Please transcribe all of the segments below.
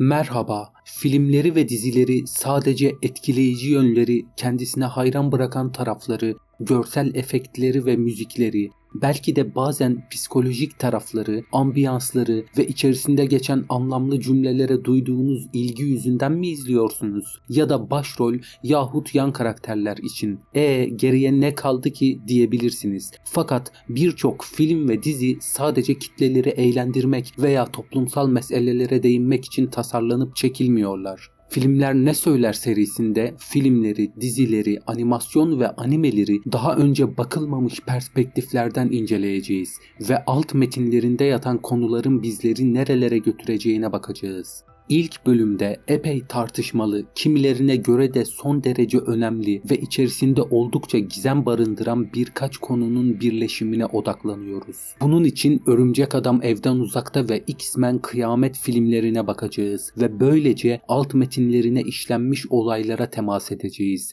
Merhaba, filmleri ve dizileri sadece etkileyici yönleri, kendisine hayran bırakan tarafları, görsel efektleri ve müzikleri, belki de bazen psikolojik tarafları, ambiyansları ve içerisinde geçen anlamlı cümlelere duyduğunuz ilgi yüzünden mi izliyorsunuz? Ya da başrol yahut yan karakterler için. E geriye ne kaldı ki diyebilirsiniz. Fakat birçok film ve dizi sadece kitleleri eğlendirmek veya toplumsal meselelere değinmek için tasarlanıp çekilmiyorlar. Filmler Ne Söyler serisinde filmleri, dizileri, animasyon ve animeleri daha önce bakılmamış perspektiflerden inceleyeceğiz ve alt metinlerinde yatan konuların bizleri nerelere götüreceğine bakacağız. İlk bölümde epey tartışmalı, kimilerine göre de son derece önemli ve içerisinde oldukça gizem barındıran birkaç konunun birleşimine odaklanıyoruz. Bunun için Örümcek Adam Evden Uzakta ve X-Men Kıyamet filmlerine bakacağız ve böylece alt metinlerine işlenmiş olaylara temas edeceğiz.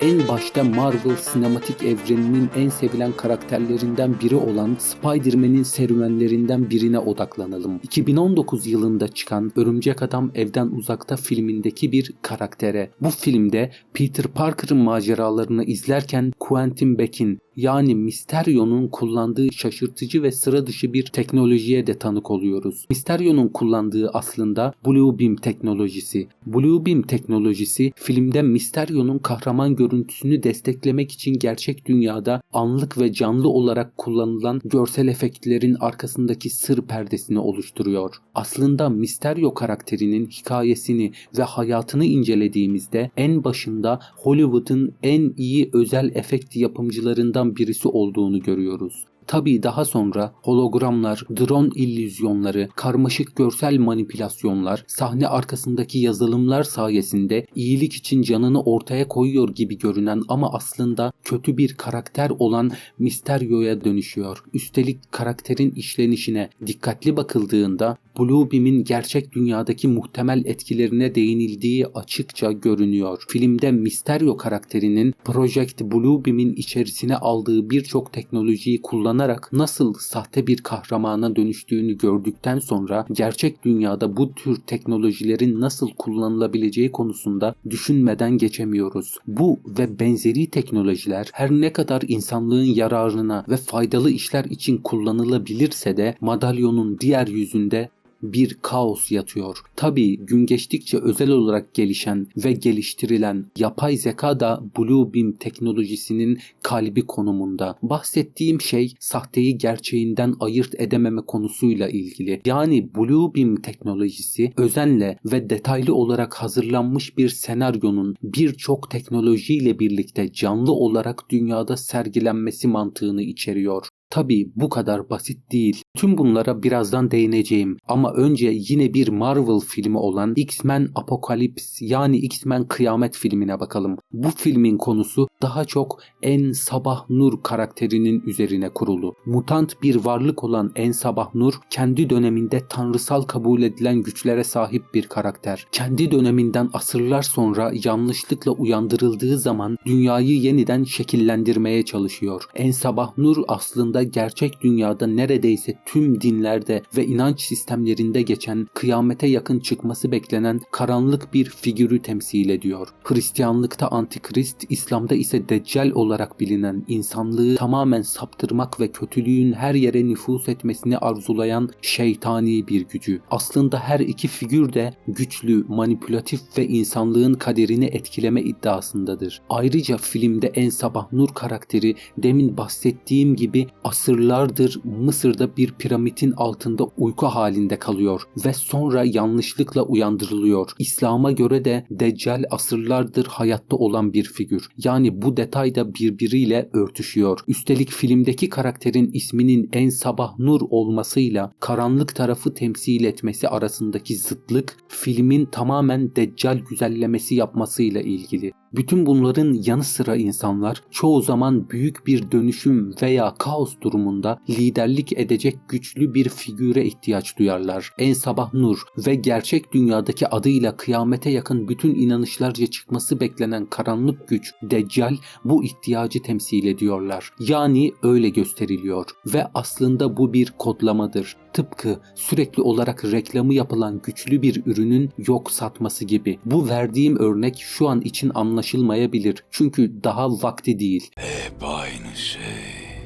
En başta Marvel sinematik evreninin en sevilen karakterlerinden biri olan Spider-Man'in serüvenlerinden birine odaklanalım. 2019 yılında çıkan Örümcek Adam Evden Uzakta filmindeki bir karaktere. Bu filmde Peter Parker'ın maceralarını izlerken Quentin Beck'in yani Mysterio'nun kullandığı şaşırtıcı ve sıra dışı bir teknolojiye de tanık oluyoruz. Mysterio'nun kullandığı aslında Blue Beam teknolojisi. Blue Beam teknolojisi filmde Mysterio'nun kahraman görüntüsünü desteklemek için gerçek dünyada anlık ve canlı olarak kullanılan görsel efektlerin arkasındaki sır perdesini oluşturuyor. Aslında Mysterio karakterinin hikayesini ve hayatını incelediğimizde en başında Hollywood'un en iyi özel efekt yapımcılarından birisi olduğunu görüyoruz. Tabii daha sonra hologramlar, drone illüzyonları, karmaşık görsel manipülasyonlar, sahne arkasındaki yazılımlar sayesinde iyilik için canını ortaya koyuyor gibi görünen ama aslında kötü bir karakter olan Mysterio'ya dönüşüyor. Üstelik karakterin işlenişine dikkatli bakıldığında Bluebeam'in gerçek dünyadaki muhtemel etkilerine değinildiği açıkça görünüyor. Filmde Mysterio karakterinin Project Bluebeam'in içerisine aldığı birçok teknolojiyi kullanarak nasıl sahte bir kahramana dönüştüğünü gördükten sonra gerçek dünyada bu tür teknolojilerin nasıl kullanılabileceği konusunda düşünmeden geçemiyoruz. Bu ve benzeri teknolojiler her ne kadar insanlığın yararına ve faydalı işler için kullanılabilirse de madalyonun diğer yüzünde bir kaos yatıyor. Tabi gün geçtikçe özel olarak gelişen ve geliştirilen yapay zeka da Bluebeam teknolojisinin kalbi konumunda. Bahsettiğim şey sahteyi gerçeğinden ayırt edememe konusuyla ilgili. Yani Bluebeam teknolojisi özenle ve detaylı olarak hazırlanmış bir senaryonun birçok teknolojiyle birlikte canlı olarak dünyada sergilenmesi mantığını içeriyor. Tabii bu kadar basit değil. Tüm bunlara birazdan değineceğim ama önce yine bir Marvel filmi olan X-Men Apocalypse yani X-Men Kıyamet filmine bakalım. Bu filmin konusu daha çok En Sabah Nur karakterinin üzerine kurulu. Mutant bir varlık olan En Sabah Nur kendi döneminde tanrısal kabul edilen güçlere sahip bir karakter. Kendi döneminden asırlar sonra yanlışlıkla uyandırıldığı zaman dünyayı yeniden şekillendirmeye çalışıyor. En Sabah Nur aslında gerçek dünyada neredeyse tüm dinlerde ve inanç sistemlerinde geçen kıyamete yakın çıkması beklenen karanlık bir figürü temsil ediyor. Hristiyanlıkta antikrist, İslam'da ise deccal olarak bilinen insanlığı tamamen saptırmak ve kötülüğün her yere nüfus etmesini arzulayan şeytani bir gücü. Aslında her iki figür de güçlü, manipülatif ve insanlığın kaderini etkileme iddiasındadır. Ayrıca filmde En Sabah Nur karakteri demin bahsettiğim gibi asırlardır Mısır'da bir piramidin altında uyku halinde kalıyor ve sonra yanlışlıkla uyandırılıyor. İslam'a göre de Deccal asırlardır hayatta olan bir figür. Yani bu detay da birbiriyle örtüşüyor. Üstelik filmdeki karakterin isminin En Sabah Nur olmasıyla karanlık tarafı temsil etmesi arasındaki zıtlık filmin tamamen Deccal güzellemesi yapmasıyla ilgili. Bütün bunların yanı sıra insanlar çoğu zaman büyük bir dönüşüm veya kaos durumunda liderlik edecek güçlü bir figüre ihtiyaç duyarlar. En Sabah Nur ve gerçek dünyadaki adıyla kıyamete yakın bütün inanışlarca çıkması beklenen karanlık güç Deccal bu ihtiyacı temsil ediyorlar. Yani öyle gösteriliyor ve aslında bu bir kodlamadır. Tıpkı sürekli olarak reklamı yapılan güçlü bir ürünün yok satması gibi. Bu verdiğim örnek şu an için anlaşılmayabilir. Çünkü daha vakti değil. Hep aynı şey.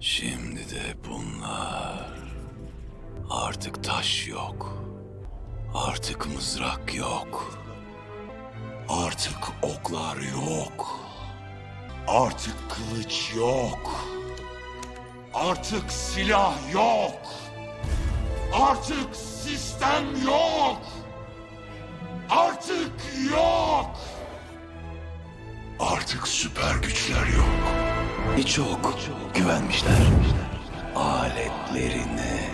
Şimdi de bunlar. Artık taş yok. Artık mızrak yok. Artık oklar yok. Artık kılıç yok. Artık silah yok. Artık sistem yok. Artık yok. Artık süper güçler yok. Birçok güvenmişler. Aletlerine,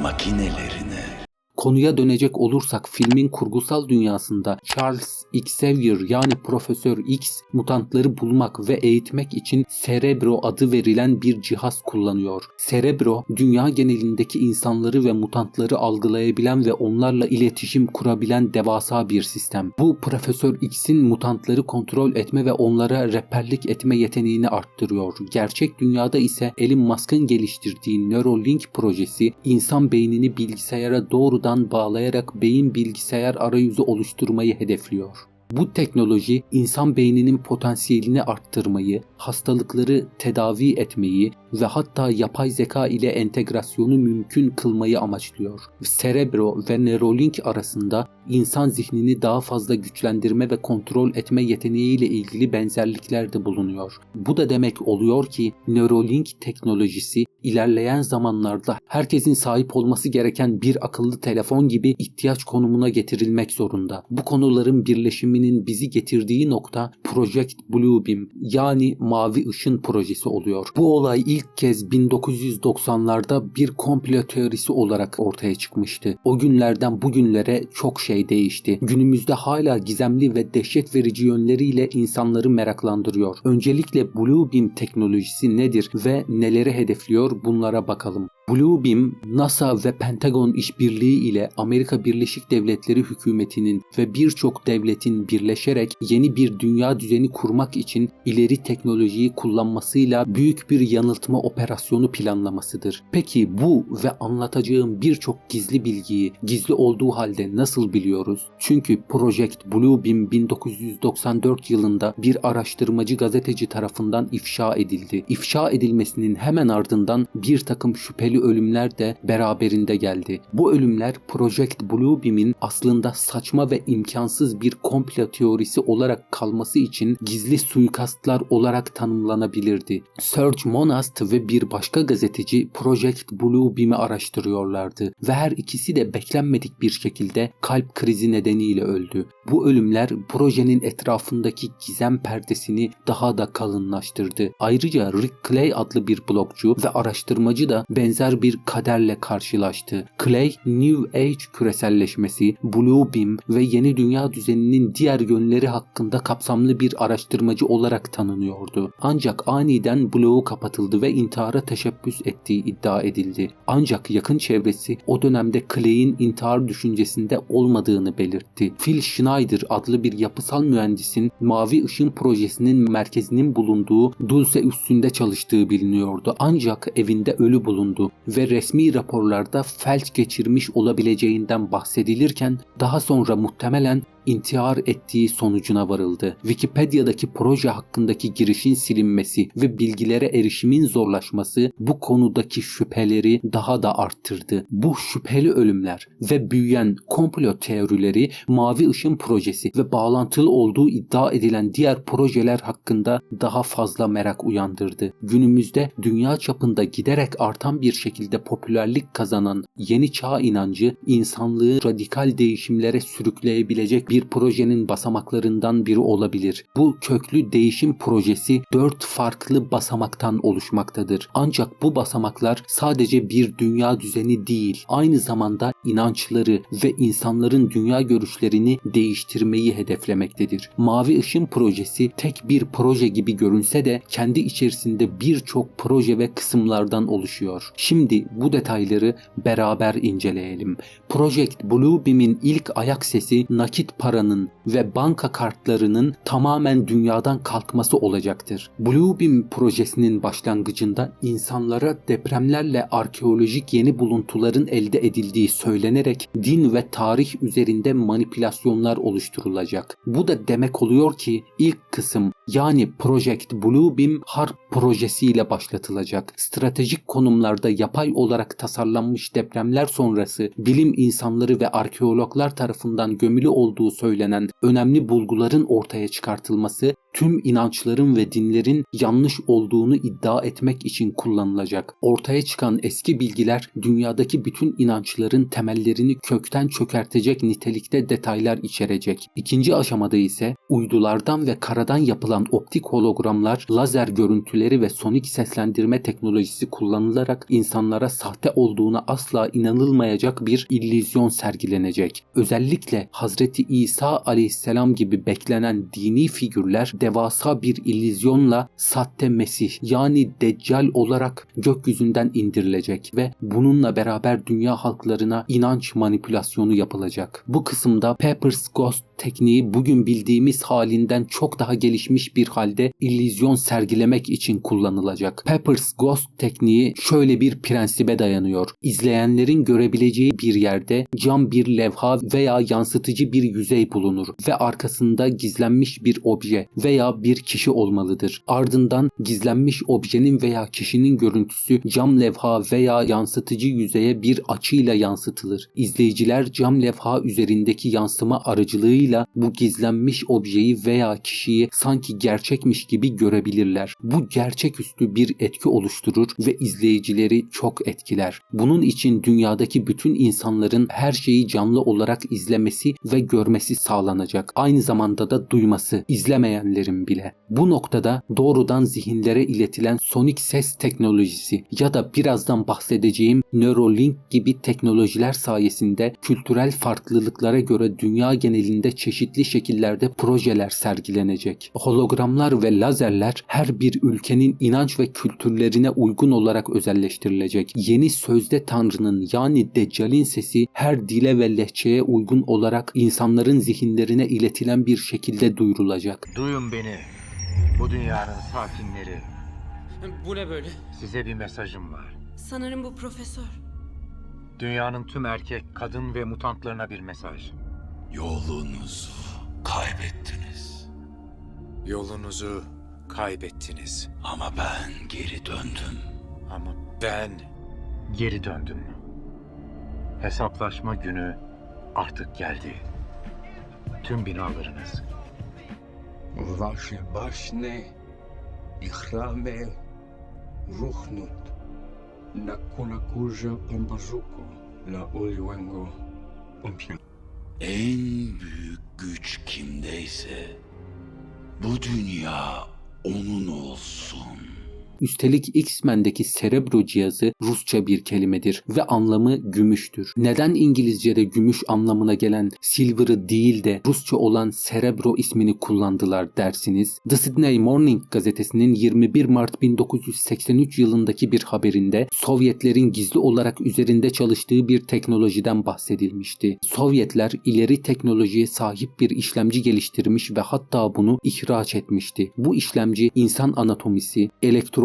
makinelerine. Konuya dönecek olursak filmin kurgusal dünyasında Charles Xavier yani Profesör X mutantları bulmak ve eğitmek için Cerebro adı verilen bir cihaz kullanıyor. Cerebro dünya genelindeki insanları ve mutantları algılayabilen ve onlarla iletişim kurabilen devasa bir sistem. Bu Profesör X'in mutantları kontrol etme ve onlara rehberlik etme yeteneğini arttırıyor. Gerçek dünyada ise Elon Musk'ın geliştirdiği Neuralink projesi insan beynini bilgisayara doğrudan bağlayarak beyin bilgisayar arayüzü oluşturmayı hedefliyor. Bu teknoloji insan beyninin potansiyelini arttırmayı, hastalıkları tedavi etmeyi ve hatta yapay zeka ile entegrasyonu mümkün kılmayı amaçlıyor. Cerebro ve Neuralink arasında insan zihnini daha fazla güçlendirme ve kontrol etme yeteneğiyle ilgili benzerlikler de bulunuyor. Bu da demek oluyor ki Neuralink teknolojisi ilerleyen zamanlarda herkesin sahip olması gereken bir akıllı telefon gibi ihtiyaç konumuna getirilmek zorunda. Bu konuların birleşiminin bizi getirdiği nokta Project Bluebeam yani Mavi Işın projesi oluyor. Bu olay ilk kez 1990'larda bir komplo teorisi olarak ortaya çıkmıştı. O günlerden bugünlere çok şey değişti. Günümüzde hala gizemli ve dehşet verici yönleriyle insanları meraklandırıyor. Öncelikle Bluebeam teknolojisi nedir ve neleri hedefliyor bunlara bakalım. Bluebeam, NASA ve Pentagon işbirliği ile Amerika Birleşik Devletleri hükümetinin ve birçok devletin birleşerek yeni bir dünya düzeni kurmak için ileri teknolojiyi kullanmasıyla büyük bir yanıltma operasyonu planlamasıdır. Peki bu ve anlatacağım birçok gizli bilgiyi gizli olduğu halde nasıl biliyoruz? Çünkü Project Bluebeam 1994 yılında bir araştırmacı gazeteci tarafından ifşa edildi. İfşa edilmesinin hemen ardından bir takım şüpheli ölümler de beraberinde geldi. Bu ölümler Project Bluebeam'in aslında saçma ve imkansız bir komplo teorisi olarak kalması için gizli suikastlar olarak tanımlanabilirdi. Serge Monast ve bir başka gazeteci Project Bluebeam'i araştırıyorlardı ve her ikisi de beklenmedik bir şekilde kalp krizi nedeniyle öldü. Bu ölümler projenin etrafındaki gizem perdesini daha da kalınlaştırdı. Ayrıca Rick Clay adlı bir blogcu ve araştırmacı da benzer bir kaderle karşılaştı. Clay, New Age küreselleşmesi, Blue Beam ve yeni dünya düzeninin diğer yönleri hakkında kapsamlı bir araştırmacı olarak tanınıyordu. Ancak aniden bloğu kapatıldı ve intihara teşebbüs ettiği iddia edildi. Ancak yakın çevresi o dönemde Clay'in intihar düşüncesinde olmadığını belirtti. Phil Schneider adlı bir yapısal mühendisin Mavi Işın projesinin merkezinin bulunduğu Dulce üstünde çalıştığı biliniyordu. Ancak evinde ölü bulundu ve resmi raporlarda felç geçirmiş olabileceğinden bahsedilirken daha sonra muhtemelen intihar ettiği sonucuna varıldı. Wikipedia'daki proje hakkındaki girişin silinmesi ve bilgilere erişimin zorlaşması bu konudaki şüpheleri daha da arttırdı. Bu şüpheli ölümler ve büyüyen komplo teorileri Mavi Işın projesi ve bağlantılı olduğu iddia edilen diğer projeler hakkında daha fazla merak uyandırdı. Günümüzde dünya çapında giderek artan bir şekilde popülerlik kazanan yeni çağ inancı insanlığı radikal değişimlere sürükleyebilecek bir bir projenin basamaklarından biri olabilir. Bu köklü değişim projesi dört farklı basamaktan oluşmaktadır. Ancak bu basamaklar sadece bir dünya düzeni değil, aynı zamanda inançları ve insanların dünya görüşlerini değiştirmeyi hedeflemektedir. Mavi Işın projesi tek bir proje gibi görünse de kendi içerisinde birçok proje ve kısımlardan oluşuyor. Şimdi bu detayları beraber inceleyelim. Project Bluebeam'in ilk ayak sesi nakit paranın ve banka kartlarının tamamen dünyadan kalkması olacaktır. Bluebeam projesinin başlangıcında insanlara depremlerle arkeolojik yeni buluntuların elde edildiği söylenerek din ve tarih üzerinde manipülasyonlar oluşturulacak. Bu da demek oluyor ki ilk kısım yani Project Bluebeam harp projesiyle başlatılacak. Stratejik konumlarda yapay olarak tasarlanmış depremler sonrası bilim insanları ve arkeologlar tarafından gömülü olduğu söylenen önemli bulguların ortaya çıkartılması tüm inançların ve dinlerin yanlış olduğunu iddia etmek için kullanılacak. Ortaya çıkan eski bilgiler dünyadaki bütün inançların temellerini kökten çökertecek nitelikte detaylar içerecek. İkinci aşamada ise uydulardan ve karadan yapılan optik hologramlar, lazer görüntüleri ve sonik seslendirme teknolojisi kullanılarak insanlara sahte olduğuna asla inanılmayacak bir illüzyon sergilenecek. Özellikle Hazreti İsa aleyhisselam gibi beklenen dini figürler devasa bir illüzyonla sahte Mesih yani Deccal olarak gökyüzünden indirilecek ve bununla beraber dünya halklarına inanç manipülasyonu yapılacak. Bu kısımda Pepper's Ghost tekniği bugün bildiğimiz halinden çok daha gelişmiş bir halde illüzyon sergilemek için kullanılacak. Pepper's Ghost tekniği şöyle bir prensibe dayanıyor. İzleyenlerin görebileceği bir yerde cam bir levha veya yansıtıcı bir yüzey bulunur ve arkasında gizlenmiş bir obje veya bir kişi olmalıdır. Ardından gizlenmiş objenin veya kişinin görüntüsü cam levha veya yansıtıcı yüzeye bir açıyla yansıtılır. İzleyiciler cam levha üzerindeki yansıma aracılığıyla bu gizlenmiş objeyi veya kişiyi sanki gerçekmiş gibi görebilirler. Bu gerçeküstü bir etki oluşturur ve izleyicileri çok etkiler. Bunun için dünyadaki bütün insanların her şeyi canlı olarak izlemesi ve görmesi sağlanacak. Aynı zamanda da duyması, izlemeyenlerin bile. Bu noktada doğrudan zihinlere iletilen sonik ses teknolojisi ya da birazdan bahsedeceğim Neuralink gibi teknolojiler sayesinde kültürel farklılıklara göre dünya genelinde çeşitli şekillerde projeler sergilenecek. Hologramlar ve lazerler her bir ülkenin inanç ve kültürlerine uygun olarak özelleştirilecek. Yeni sözde tanrının yani Deccal'in sesi her dile ve lehçeye uygun olarak insanların zihinlerine iletilen bir şekilde duyurulacak. Duyun beni. Bu dünyanın sakinleri. Bu ne böyle? Size bir mesajım var. Sanırım bu profesör. Dünyanın tüm erkek, kadın ve mutantlarına bir mesaj. Yolunuzu kaybettiniz. Yolunuzu kaybettiniz. Ama ben geri döndüm. Ama ben geri döndüm. Hesaplaşma günü artık geldi. Tüm binalarınız, Ваши башни и храмы рухнут на Кунакужа Памбазуку, на Уливанго Умпин. En büyük güç kimdeyse bu dünya onun olsun. Üstelik X-Men'deki Cerebro cihazı Rusça bir kelimedir ve anlamı gümüştür. Neden İngilizce'de gümüş anlamına gelen silver'ı değil de Rusça olan Cerebro ismini kullandılar dersiniz? The Sydney Morning gazetesinin 21 Mart 1983 yılındaki bir haberinde Sovyetlerin gizli olarak üzerinde çalıştığı bir teknolojiden bahsedilmişti. Sovyetler ileri teknolojiye sahip bir işlemci geliştirmiş ve hatta bunu ihraç etmişti. Bu işlemci insan anatomisi,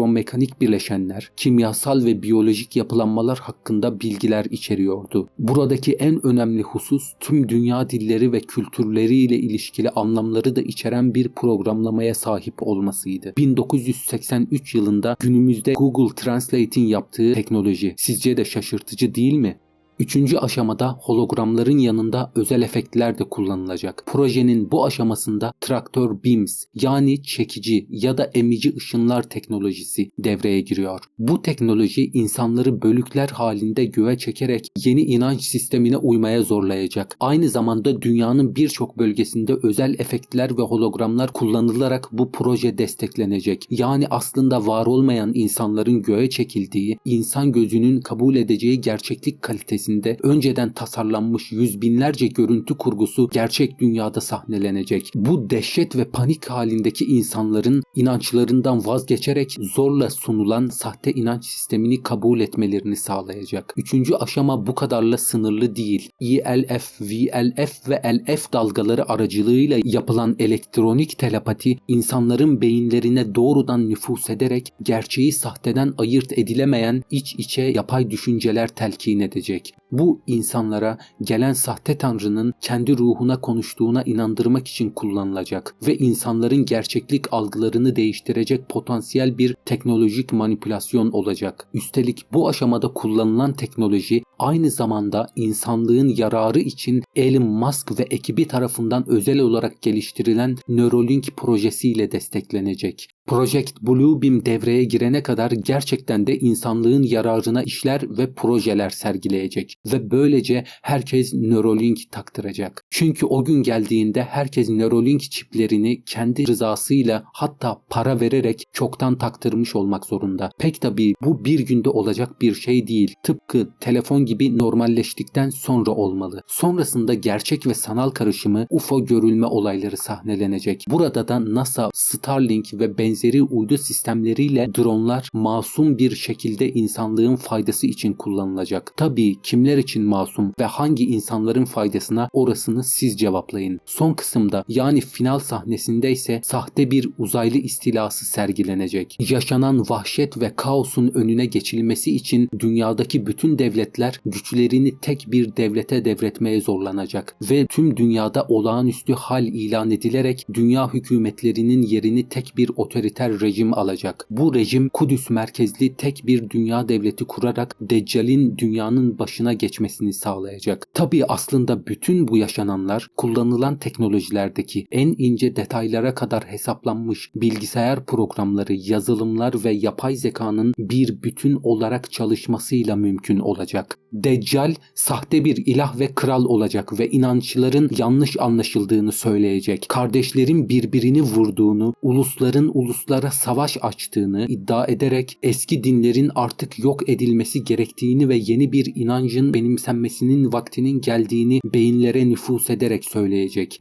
elektromekanik bileşenler, kimyasal ve biyolojik yapılanmalar hakkında bilgiler içeriyordu. Buradaki en önemli husus tüm dünya dilleri ve kültürleriyle ilişkili anlamları da içeren bir programlamaya sahip olmasıydı. 1983 yılında günümüzde Google Translate'in yaptığı teknoloji sizce de şaşırtıcı değil mi? Üçüncü aşamada hologramların yanında özel efektler de kullanılacak. Projenin bu aşamasında traktör beams yani çekici ya da emici ışınlar teknolojisi devreye giriyor. Bu teknoloji insanları bölükler halinde göğe çekerek yeni inanç sistemine uymaya zorlayacak. Aynı zamanda dünyanın birçok bölgesinde özel efektler ve hologramlar kullanılarak bu proje desteklenecek. Yani aslında var olmayan insanların göğe çekildiği, insan gözünün kabul edeceği gerçeklik kalitesinde önceden tasarlanmış yüz binlerce görüntü kurgusu gerçek dünyada sahnelenecek. Bu dehşet ve panik halindeki insanların inançlarından vazgeçerek zorla sunulan sahte inanç sistemini kabul etmelerini sağlayacak. Üçüncü aşama bu kadarla sınırlı değil. ELF, VLF ve LF dalgaları aracılığıyla yapılan elektronik telepati insanların beyinlerine doğrudan nüfus ederek gerçeği sahteden ayırt edilemeyen iç içe yapay düşünceler telkin edecek. Bu insanlara gelen sahte tanrının kendi ruhuna konuştuğuna inandırmak için kullanılacak ve insanların gerçeklik algılarını değiştirecek potansiyel bir teknolojik manipülasyon olacak. Üstelik bu aşamada kullanılan teknoloji aynı zamanda insanlığın yararı için Elon Musk ve ekibi tarafından özel olarak geliştirilen Neuralink projesiyle desteklenecek. Project Bluebeam devreye girene kadar gerçekten de insanlığın yararına işler ve projeler sergileyecek ve böylece herkes Neuralink taktıracak. Çünkü o gün geldiğinde herkes Neuralink çiplerini kendi rızasıyla hatta para vererek çoktan taktırmış olmak zorunda. Pek tabii bu bir günde olacak bir şey değil. Tıpkı telefon gibi normalleştikten sonra olmalı. Sonrasında gerçek ve sanal karışımı UFO görülme olayları sahnelenecek. Burada da NASA, Starlink ve benzeri uydu sistemleriyle dronlar masum bir şekilde insanlığın faydası için kullanılacak. Tabii kimler için masum ve hangi insanların faydasına orasını siz cevaplayın. Son kısımda yani final sahnesinde ise sahte bir uzaylı istilası sergilenecek. Yaşanan vahşet ve kaosun önüne geçilmesi için dünyadaki bütün devletler güçlerini tek bir devlete devretmeye zorlanacak ve tüm dünyada olağanüstü hal ilan edilerek dünya hükümetlerinin yerini tek bir otoriter rejim alacak. Bu rejim Kudüs merkezli tek bir dünya devleti kurarak Deccal'in dünyanın başına geçmesini sağlayacak. Tabii aslında bütün bu yaşananlar kullanılan teknolojilerdeki en ince detaylara kadar hesaplanmış bilgisayar programları, yazılımlar ve yapay zekanın bir bütün olarak çalışmasıyla mümkün olacak. Deccal sahte bir ilah ve kral olacak ve inançların yanlış anlaşıldığını söyleyecek. Kardeşlerin birbirini vurduğunu, ulusların uluslara savaş açtığını iddia ederek eski dinlerin artık yok edilmesi gerektiğini ve yeni bir inancın benimsenmesinin vaktinin geldiğini beyinlere nüfus ederek söyleyecek.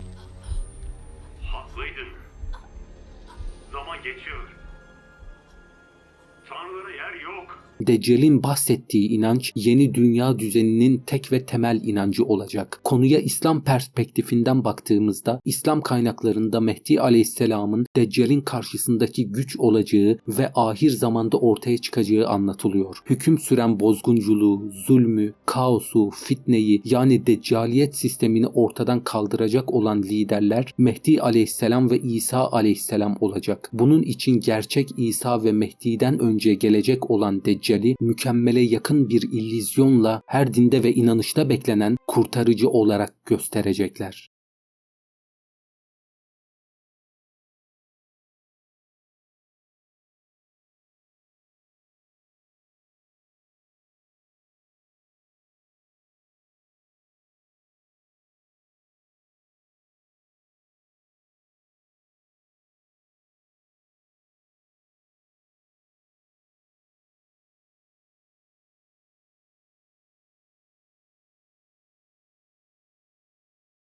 Haklıydın. Zaman geçiyor. Tanrılara yer yok. Deccal'in bahsettiği inanç yeni dünya düzeninin tek ve temel inancı olacak. Konuya İslam perspektifinden baktığımızda İslam kaynaklarında Mehdi Aleyhisselam'ın Deccal'in karşısındaki güç olacağı ve ahir zamanda ortaya çıkacağı anlatılıyor. Hüküm süren bozgunculuğu, zulmü, kaosu, fitneyi yani Deccaliyet sistemini ortadan kaldıracak olan liderler Mehdi Aleyhisselam ve İsa Aleyhisselam olacak. Bunun için gerçek İsa ve Mehdi'den önce gelecek olan Deccal'i mükemmele yakın bir illüzyonla her dinde ve inanışta beklenen kurtarıcı olarak gösterecekler.